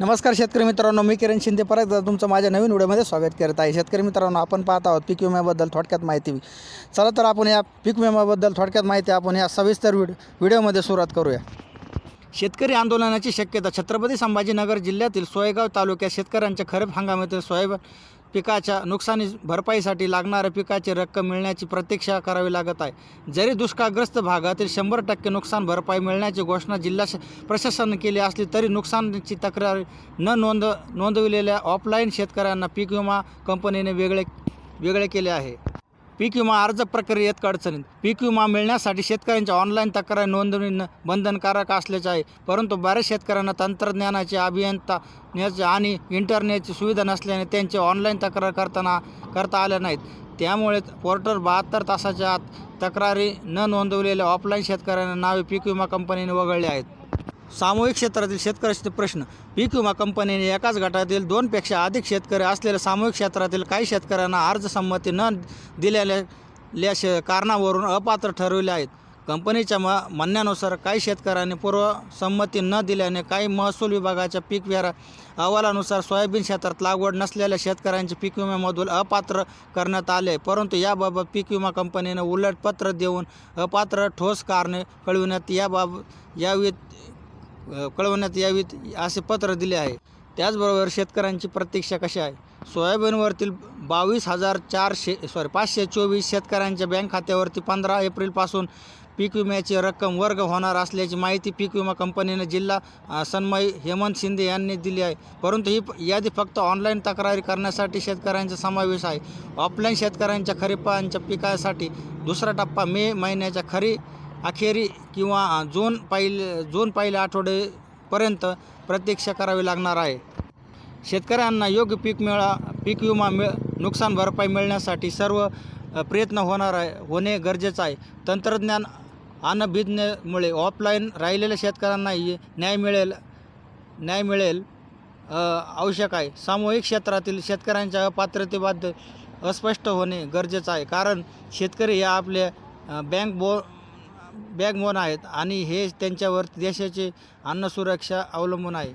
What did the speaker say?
नमस्कार शेतकरी मित्रांनो मी किरण शिंदे परत एकदा तुमचं माझ्या नवीन व्हिडिओमध्ये स्वागत करत आहे. शेतकरी मित्रांनो आपण पाहत आहोत पीक विम्याबद्दल थोडक्यात माहिती. चला तर आपण या पीक विम्याबद्दल थोडक्यात माहिती आपण या सविस्तर व्हिड व्हिडिओमध्ये सुरुवात करूया. शेतकरी आंदोलनाची शक्यता छत्रपती संभाजीनगर जिल्ह्यातील सोयगाव तालुक्यात शेतकऱ्यांच्या खरीप हंगामातील सोयाबीन पिकाच्या नुकसानी भरपाईसाठी लागणाऱ्या पिकाची रक्कम मिळण्याची प्रतीक्षा करावी लागत आहे. जरी दुष्काळग्रस्त भागातील शंभर टक्के नुकसान भरपाई मिळण्याची घोषणा जिल्हा प्रशासनाने केली असली तरी नुकसानीची तक्रार न नोंद नोंदविलेल्या ऑफलाईन शेतकऱ्यांना पीक विमा कंपनीने वेगळे वेगळे केले आहे. पीक विमा अर्ज प्रक्रियेत अडचणीत पीक विमा मिळण्यासाठी शेतकऱ्यांच्या ऑनलाईन तक्रार नोंदणी बंधनकारक असल्याचे आहे. परंतु बऱ्याच शेतकऱ्यांना तंत्रज्ञानाचे अभियंता आणि इंटरनेटची सुविधा नसल्याने त्यांचे ऑनलाईन तक्रार करताना करता आल्या नाहीत. त्यामुळे पोर्टल बहात्तर तासाच्या आत तक्रारी न नोंदवलेल्या ऑफलाईन शेतकऱ्यांना नावे पीक विमा कंपनीने वगळले आहेत. सामूहिक क्षेत्रातील शेतकऱ्याचे प्रश्न. पीक विमा कंपनीने एकाच गटातील दोनपेक्षा अधिक शेतकरी असलेल्या सामूहिक क्षेत्रातील काही शेतकऱ्यांना अर्ज संमती न दिलेल्या शे कारणावरून अपात्र ठरविले आहेत. कंपनीच्या म म्हणण्यानुसार काही शेतकऱ्यांनी पूर्व संमती न दिल्याने काही महसूल विभागाच्या पीक विहार अहवालानुसार सोयाबीन क्षेत्रात लागवड नसलेल्या शेतकऱ्यांचे पीक विम्यामधून अपात्र करण्यात आले परंतु याबाबत पीक विमा कंपनीने उलट पत्र देऊन अपात्र ठोस कारणे कळविण्यात याबाबत या कळवण्यात यावीत असे पत्र दिले आहे. त्याचबरोबर शेतकऱ्यांची प्रतीक्षा कशी आहे? सोयाबीनवरतील बावीस हजार चारशे सॉरी पाचशे चोवीस शेतकऱ्यांच्या बँक खात्यावरती पंधरा एप्रिलपासून पीक विम्याची रक्कम वर्ग होणार असल्याची माहिती पीक विमा कंपनीने जिल्हा सन्मयी हेमंत शिंदे यांनी दिली आहे. परंतु ही यादी फक्त ऑनलाईन तक्रारी करण्यासाठी शेतकऱ्यांचा समावेश आहे. ऑफलाईन शेतकऱ्यांच्या खरीपांच्या पिकासाठी दुसरा टप्पा मे महिन्याच्या खरी अखेरी किंवा जून पहिल जून पहिल्या आठवड्यापर्यंत प्रतीक्षा करावी लागणार आहे. शेतकऱ्यांना योग्य पीक मिळा पीक विमा मिळ नुकसान भरपाई मिळण्यासाठी सर्व प्रयत्न होणार आहे होणे गरजेचं आहे. तंत्रज्ञान अनभिज्ञमुळे ऑफलाईन राहिलेल्या शेतकऱ्यांनाही न्याय मिळेल न्याय मिळेल आवश्यक आहे. सामूहिक क्षेत्रातील शेतकऱ्यांच्या अपात्रतेबद्दल अस्पष्ट होणे गरजेचं आहे. कारण शेतकरी हे आपले बँक बो बॅगमोन आहेत आणि हे त्यांच्यावर देशाची अन्न सुरक्षा अवलंबून आहे.